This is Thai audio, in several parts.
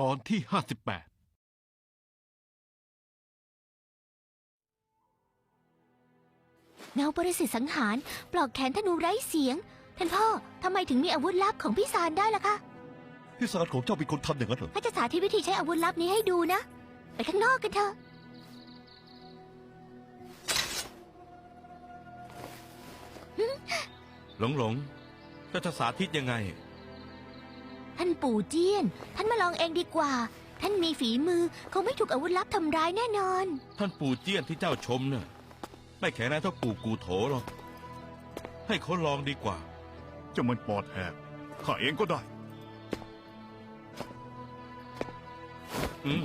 ตอนที่ห้าสิบแปดเงาปรสิตสังหาร ปลอกแขนธนูไร้เสียง ท่านพ่อทำไมถึงมีอาวุธลับของพี่ซานได้ล่ะคะ พี่สารของเจ้าเป็นคนทำอย่างนั้นเหรอถ้าจะสาธิตวิธีใช้อาวุธลับนี้ให้ดูนะ ไปข้างนอกกันเถอะ หลงหลงเจ้าจะสาธิตยังไง ท่านปู่เจี้ยน ท่านมาลองเองดีกว่า ท่านมีฝีมือคงไม่ถูกอาวุธลับทำร้ายแน่นอน ท่านปู่เจี้ยนที่เจ้าชมเน่ะไม่แข็งแรงเท่าปู่กูโถหรอก ให้เขาลองดีกว่า เจ้ามันปอดแหกข้าเองก็ได้ อืม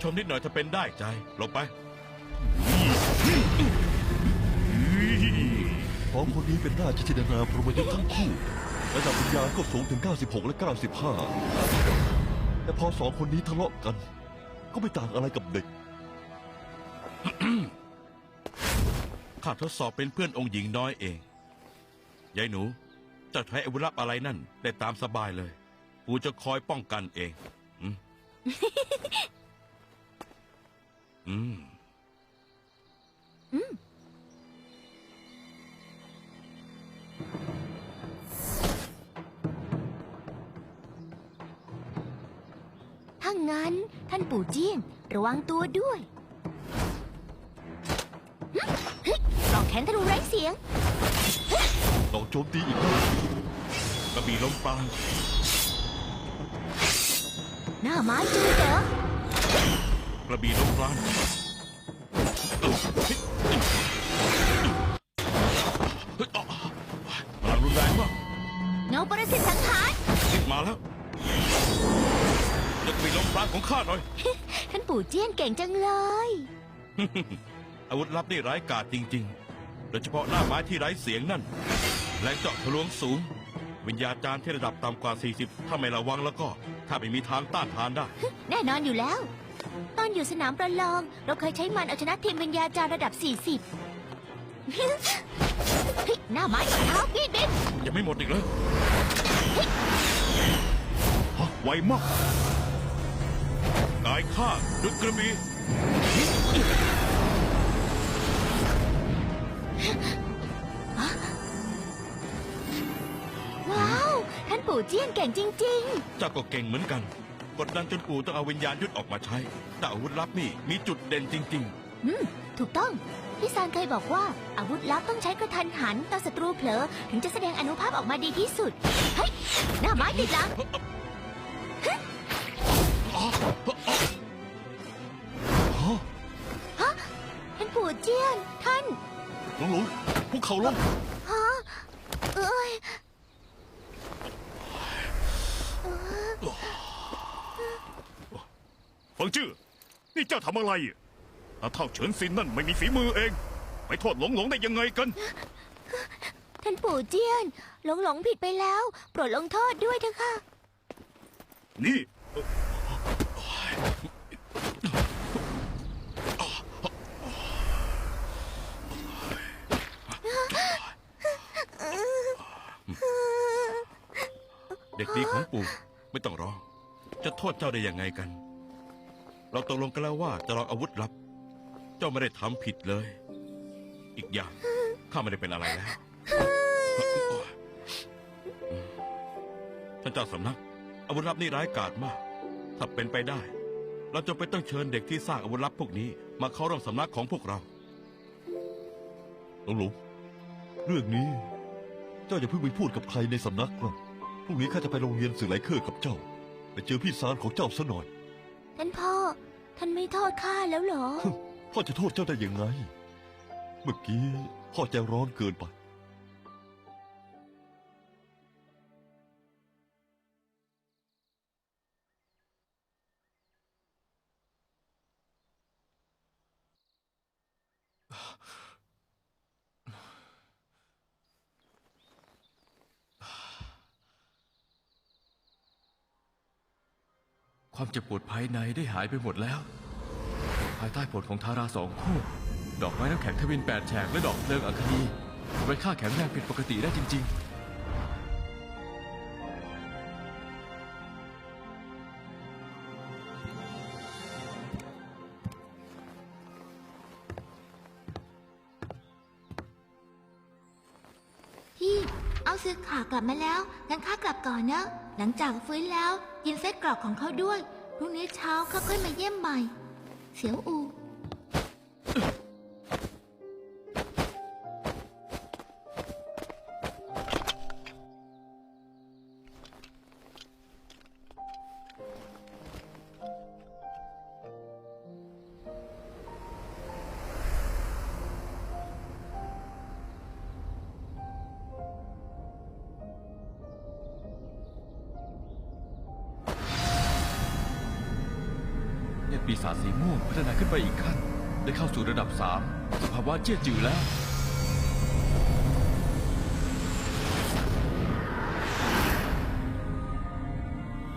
ชมนิดหน่อยถ้าเป็นได้ใจหลบไปสองคนนี้เป็นราชธิดานาพรหมยุทธ์ทั้งคู่ ระดับวิญญาณก็สูงถึง 96 และ 95 แต่พอสองคนนี้ทะเลาะกัน ก็ไม่ต่างอะไรกับเด็ก ข้าทดสอบเป็นเพื่อนองค์หญิงน้อยเอง ยายหนูเจ้าใช้อาวุธลับอะไรนั่น ได้ตามสบายเลยปู่จะคอยป้องกันเอง อืม อืม ถ้างั้นท่านปู่เจี้ยนระวังตัวด้วยหึเฮ้ยปลอกแขนธนูไร้เสียง ลองโจมตีอีกครั้งกระบี่ลมปราณหน้าไม้จืดเหรอกระบี่ลมปราณพลังรุนแรงมากเงาปรสิตสังหารติดมาแล้ว จะกระบี่ลมปราณของข้าหน่อย ท่านปู่เจี้ยนเก่งจังเลย อาวุธลับนี่ร้ายกาจจริง ๆ โดยเฉพาะหน้าไม้ที่ไร้เสียงนั่น แรงเจาะทะลวงสูง วิญญาจารย์ที่ระดับต่ำกว่า 40 ถ้าไม่ระวังแล้วก็ ถ้าไม่มีทางต้านทานได้ แน่นอนอยู่แล้ว ตอนอยู่สนามประลอง เราเคยใช้มันเอาชนะทีมวิญญาจารย์ระดับ 40เฮ้ยหน้าไม้กับเท้าบีดบิดยังไม่หมดอีกเลยฮะไวมาก กายข้าดุจกระบี่ว้าว ท่านปู่เจี้ยนเก่งจริง เจ้าก็เก่งเหมือนกัน กดดันจนปู่ต้องเอาวิญญาณยุดออกมาใช้ แต่อาวุธลับนี่มีจุดเด่นจริง ๆ อืม ถูกต้อง พี่ซานเคยบอกว่า อาวุธลับต้องใช้กระทันหันตอนศัตรูเผลอ ถึงจะแสดงอนุภาพออกมาดีที่สุด เฮ้ย หน้าไม้ติดหลัง ท่านปู่เจี้ยน ท่าน หลงหลงพวกเขาลงฮะเอ้ยฟังชื่อ นี่เจ้าทำอะไรอาเท่าเฉินซินนั่นไม่มีฝีมือเอง ไปโทษหลงหลงได้ยังไงกัน ท่านปู่เจี้ยน หลงหลงผิดไปแล้ว โปรดลงโทษด้วยเถอะค่ะ นี่ๆ เด็กดีของปู่ไม่ต้องร้อง จะโทษเจ้าได้ยังไงกัน เราตกลงกันแล้วว่าจะลองอาวุธลับ เจ้าไม่ได้ทำผิดเลย อีกอย่างข้าไม่ได้เป็นอะไรแล้วท่านเจ้าสำนัก อาวุธลับนี่ร้ายกาจมาก ถ้าเป็นไปได้ เราจะไปนต้องเชิญเด็กที่สร้างอาวุธลับพวกนี้ มาเข้าร่วมสำนักของพวกเราหลงหลงเรื่องนี้ เจ้าอย่าเพิ่งไปพูดกับใครในสำนักนะพรุ่งนี้ข้าจะไปโรงเรียนสื่อไหลเคอร์กับเจ้า ไปเจอพี่สารของเจ้าซะหน่อยท่านพ่อ ท่านไม่โทษข้าแล้วเหรอ พ่อจะโทษเจ้าได้ยังไง เมื่อกี้พ่อใจร้อนเกินไป ความเจ็บปวดภายในได้หายไปหมดแล้ว ภายใต้ผลของทาราสองคู่ ดอกไม้น้ำแข็งทวินแปดแฉกและดอกเพลิงอัคนีทำให้ข้าแข็งแรงผิดปกติได้จริง ๆ แล้ว หลังจากฟื้นแล้วกินไส้กรอกของเขาด้วย พรุ่งนี้เช้าเขาค่อยมาเยี่ยมใหม่ เสียวอู ปีศาจสีม่วงพัฒนาขึ้นไปอีกขั้น ได้เข้าสู่ระดับสามสภาวะเจียดจือแล้ว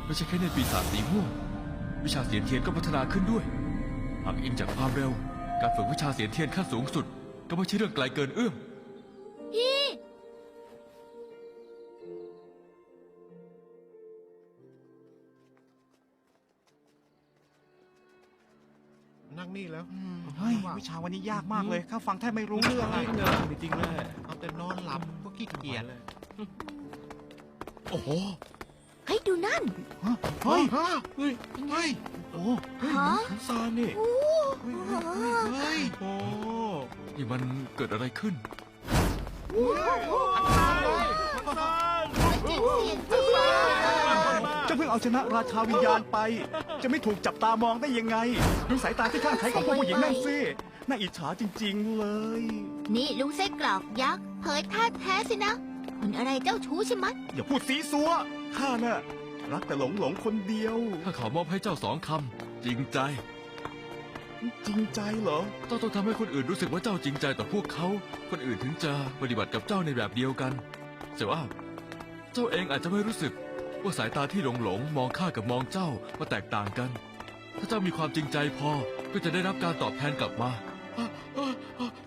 ไม่ใช่แค่เนปีศาจสีม่วง วิชาเสียนเทียนก็พัฒนาขึ้นด้วย หากอิงจากความเร็ว การฝึกวิชาเสียนเทียนขั้นสูงสุด ก็ไม่ใช่เรื่องไกลเกินเอื้อม นั่งนี่แล้วเฮ้ยวิชาวันนี้ยากมากเลยข้าฟังแทบไม่รู้เรื่องเลยจริงเลยจริงเลยเอาแต่นอนหลับก็ขี้เกียจโอ้โหเฮ้ยดูนั่นเฮ้ยฮะเฮ้ยเฮ้ยโอ้ฮะทันซานนี่โอ้เฮ้ยโอ้นี่มันเกิดอะไรขึ้นจริงเสียงจริงเจ้า เพิ่งเอาชนะราชาวิญญาณไป จะไม่ถูกจับตามองได้ยังไง ดูสายตาที่ข้างไทยของพวกผู้หญิงนั่นสิน่าอิจฉาจริง ๆ เลย นี่ลุงไส้กรอกยักษ์เผยท่าแท้สินะคนอะไรเจ้าชู้ใช่ไหมะอย่าพูดสีสัวข้าน่ะรักแต่หลงหลงคนเดียว ถ้าขอมอบให้เจ้าสองคำจริงใจ จริงใจเหรอ เจ้าต้องทำให้คนอื่นรู้สึกว่าเจ้าจริงใจต่อพวกเขา คนอื่นถึงจะปฏิบัติกับเจ้าในแบบเดียวกันแต่ว่า เจ้าเองอาจจะไม่รู้สึก ว่าสายตาที่หลงหลงมองข้ากับมองเจ้าว่าแตกต่างกัน ถ้าเจ้ามีความจริงใจพอก็จะได้รับการตอบแทนกลับมา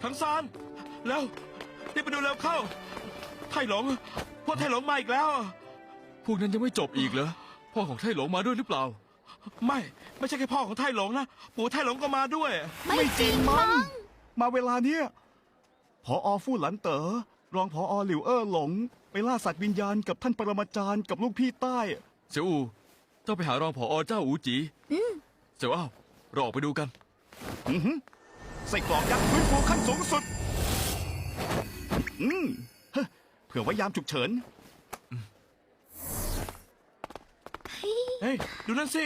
ทังซานแล้วรีบไปดูแล้วเข้า ไทหลงพวกไทหลงมาอีกแล้ว พวกนั้นยังไม่จบอีกเหรอพ่อของไทหลงมาด้วยหรือเปล่า ไม่ไม่ใช่แค่พ่อของไทหลงนะปู่ไทหลงก็มาด้วย ไม่จริงมั้งมาเวลาเนี้ยพออฟู่หลันเต๋อรองพออหลิวเอ้อหลง ไปล่าสัตว์วิญญาณกับท่านปรมาจารย์กับลูกพี่ใต้ เสี่ยวอูเจ้าไปหารองผอเจ้าอูจีเสี่ยวอ้าวเราออกไปดูกัน อือหือใส่กรอกยักษ์ฟื้นฟูขั้นสูงสุด อืมเฮ้อเผื่อไว้ยามฉุกเฉิน เฮ้ย ดูนั่นสิ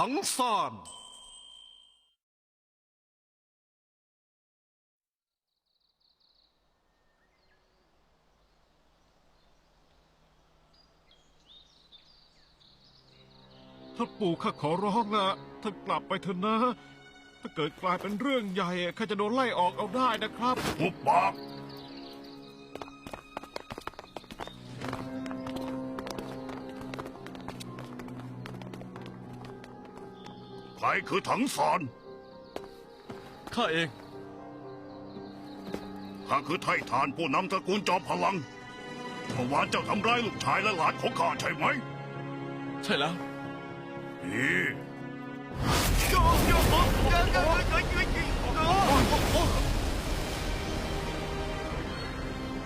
พูดทั้งซานท่านปู่ข้าขอร้องนะท่านกลับไปเถอะนะ ถ้าเกิดกลายเป็นเรื่องใหญ่ข้าจะโดนไล่ออกเอาได้นะครับ หุบปาก ใครคือถังสอนข้าเอง ข้าคือไททานผู้นำตระกูลจอมพลัง เมื่อวานเจ้าทำร้ายลูกชายและหลานของข้าใช่ไหม ใช่แล้วนี่เจ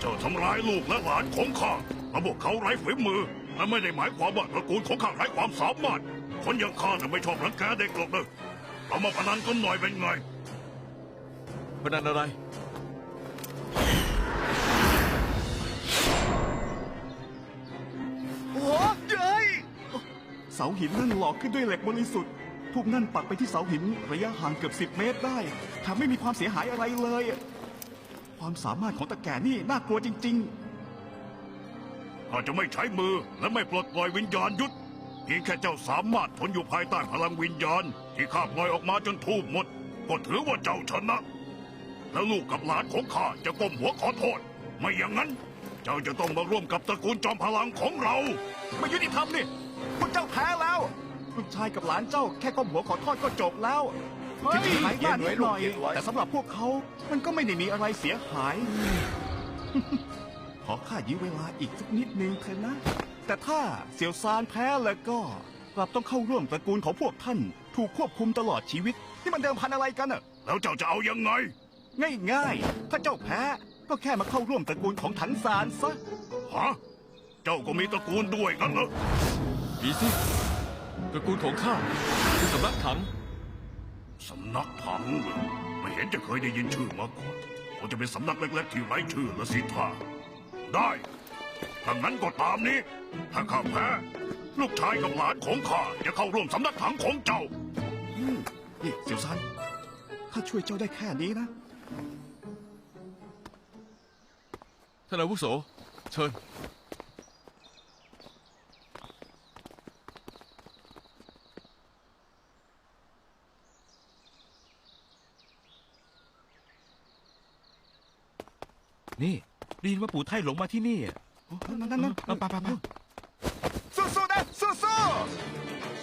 ้าทำร้ายลูกและหลานของข้าและพวกเขาไร้ฝีมือและไม่ได้หมายความว่าตระกูลของข้าไร้ความสามารถ คนอย่างข้าจะไม่ชอบรังแกเด็กหรอกนะเรามาพนันกันหน่อยเป็นไง พนันอะไร โอ้เย้ยเสาหินนั่นหลอกขึ้นด้วยเหล็กบริสุทธิ์พวกนั่นปักไปที่เสาหินระยะห่างเกือบสิบเมตรได้แถมไม่มีความเสียหายอะไรเลย ความสามารถของตะแก่นี่น่ากลัวจริงข้าจะไม่ใช้มือและไม่ปลดปล่อยวิญญาณยุทธ เพียงแค่เจ้าสามารถทนอยู่ภายใต้พลังวิญญาณ ที่ข้าปล่อยออกมาจนทูบหมด ก็ถือว่าเจ้าชนะ แล้วลูกกับหลานของข้าจะก้มหัวขอโทษ ไม่อย่างนั้น เจ้าจะต้องมาร่วมกับตระกูลจอมพลังของเราๆไม่ยุติธรรมนี่พวกเจ้าแพ้แล้ว ลูกชายกับหลานเจ้าแค่ก้มหัวขอโทษก็จบแล้วถึงจะหายบ้านนิดหน่อยเขียนไว้แต่สำหรับพวกเขามันก็ไม่ได้มีอะไรเสียหาย ขอข้ายื้อเวลาอีกสักนิดนึงเถอะนะ แต่ถ้าเสี่ยวซานแพ้แล้วก็ กลับต้องเข้าร่วมตระกูลของพวกท่าน ถูกควบคุมตลอดชีวิต นี่มันเดิมพันอะไรกันอะแล้วเจ้าจะเอายังไง ง่ายๆ ถ้าเจ้าแพ้ก็แค่มาเข้าร่วมตระกูลของถังซานซะ ฮะ เจ้าก็มีตระกูลด้วยกันเหรอ มีสิตระกูลของข้าคือสำนักถัง สำนักถังเหรอไม่เห็นจะเคยได้ยินชื่อมาก่อนคงจะเป็นสำนักเล็กๆที่ไร้ชื่อละสิท่าได้ ถ้างั้นก็ตามนี้ ถ้าข้าแพ้ลูกชายกับหลานของข้าจะเข้าร่วมสำนักถังของเจ้า อืมนี่เสี่ยวซานข้าช่วยเจ้าได้แค่นี้นะ ท่านอาวุโส เชิญ นี่ได้ยินว่าปู่ไทยหลงมาที่นี่อะ นั่นนั่นนั่นเอาไปไปไปสู้ๆนะสู้ๆ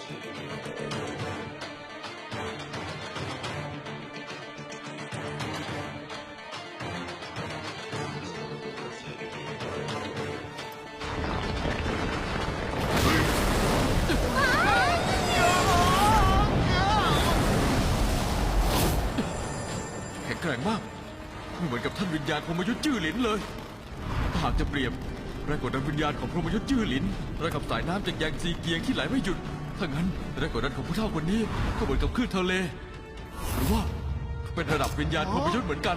แข็งแกร่งมากไม่เหมือนกับท่านวิญญาณพรหมยุทธ์จื้อหลินเลยถ้าหากจะเปรียบ แรงกดดันวิญญาณของพรหมยุทธ์จื้อหลินระกับสายน้ำจากแยงซีเกียงที่ไหลไม่หยุด ถ้างั้นแรงกดดันของผู้เฒ่าคนนี้ก็เหมือนกับคลื่นทะเล หรือว่าเป็นระดับวิญญาณพรหมยุทธ์เหมือนกัน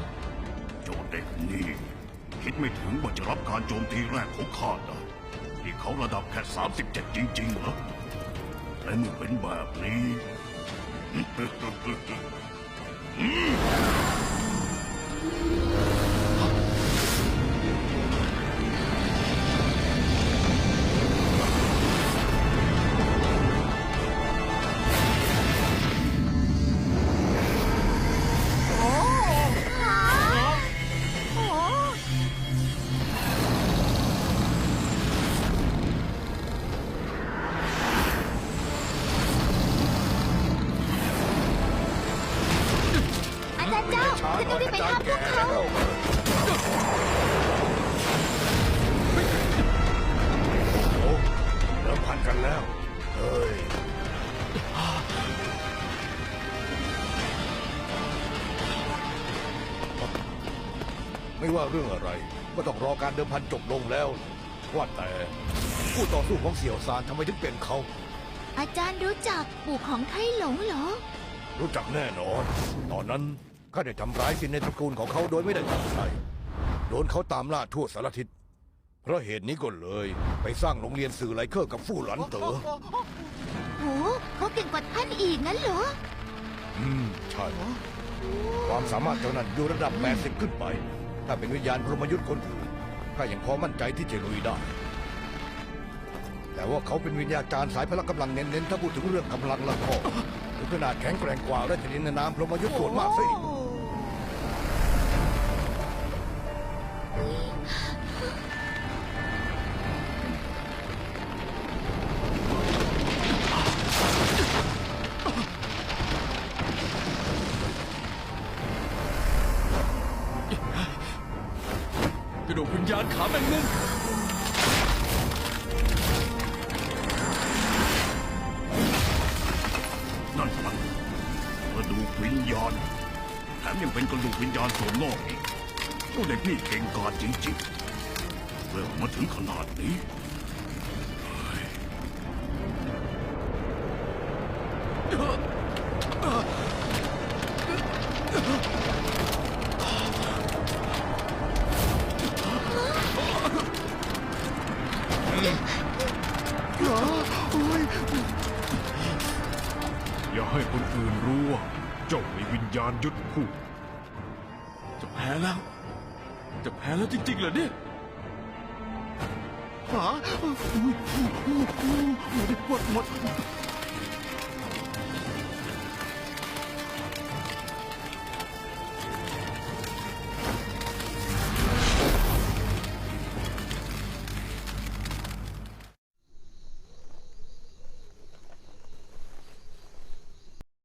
โจเด็กนี่คิดไม่ถึงว่าจะรับการโจมตีแรกของข้าได้นี่เขาระดับแค่37 จริงๆเหรอและเมื่อเป็นแบบนี้ ไปห้ามพวกเขาเริ่มพันกันแล้ว เฮ้ย ไม่ว่าเรื่องอะไร ก็ต้องรอการเดิมพันจบลงแล้ว ว่าแต่ผู้ต่อสู้ของเสี่ยวซานทำไมถึงเป็นเขา อาจารย์รู้จักปู่ของไทหลงเหรอ รู้จักแน่นอน ตอนนั้น ข้าได้ทำร้ายสินในตระกูลของเขาโดยไม่ได้ตั้งใจโดนเขาตามล่าทั่วสารทิศ เพราะเหตุนี้ก็เลย ไปสร้างโรงเรียนสื่อไลเคอร์กับฟู่หลันเต๋อโหเขาเก่งกว่าท่านอีกงั้นเหรออืม ใช่ ความสามารถเจ้านั้นอยู่ระดับ 80 ขึ้นไป ถ้าเป็นวิญญาณพรหมยุทธ์คนอื่นข้ายังพอมั่นใจที่จะลุยได้ แต่ว่าเขาเป็นวิญญาจารย์สายพละกำลังเน้นๆ ถ้าพูดถึงเรื่องกำลังและก็ถึงขนาดแข็งแกร่งกว่าและชนิดในนามพรหมยุทธ์ส่วนมากซะอีกกาณขาแมงมุมนั่นมันกระดูกวิญญาณแถมยังเป็นกระดูกวิญญาณส่วนนอกอีกโอ้เด็กนี่เก่งกาจจริงๆเรื่องมาถึงขนาดนี้ารยุทธคู่จะแพ้แล้ว จะแพ้แล้วจริงๆเหรอเนี่ยหาอุ้ยอุ้ยอุ้ยอุ้ยหมดหมด